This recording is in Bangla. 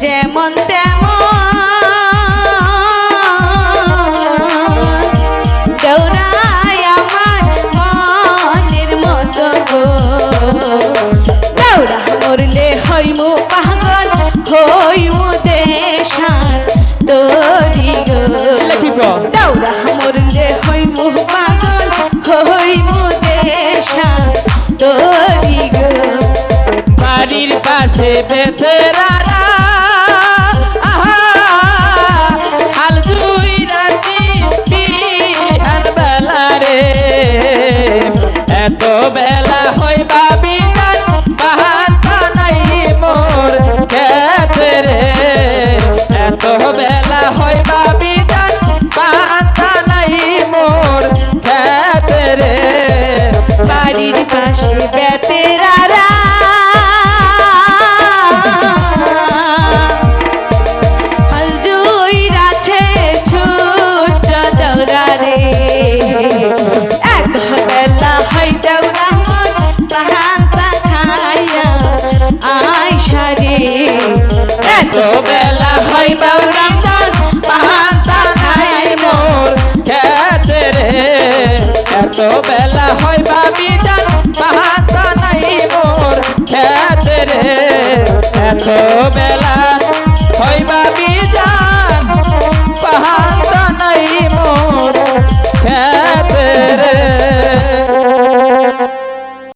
যেমন তেমন হইমু পাগল হইমু দেশান তোরি গো। দৌড়া মরলে হইমু পাগল হইমু দেশান তোরি গো। বাড়ির পাশে বেতেরা এত বে হবে। এত বেলা হয় ভাবি জান পাহাতা নাই মোর খেতে রে। এত বেলা হয় ভাবি জান পাহাতা নাই মোর খেতে রে।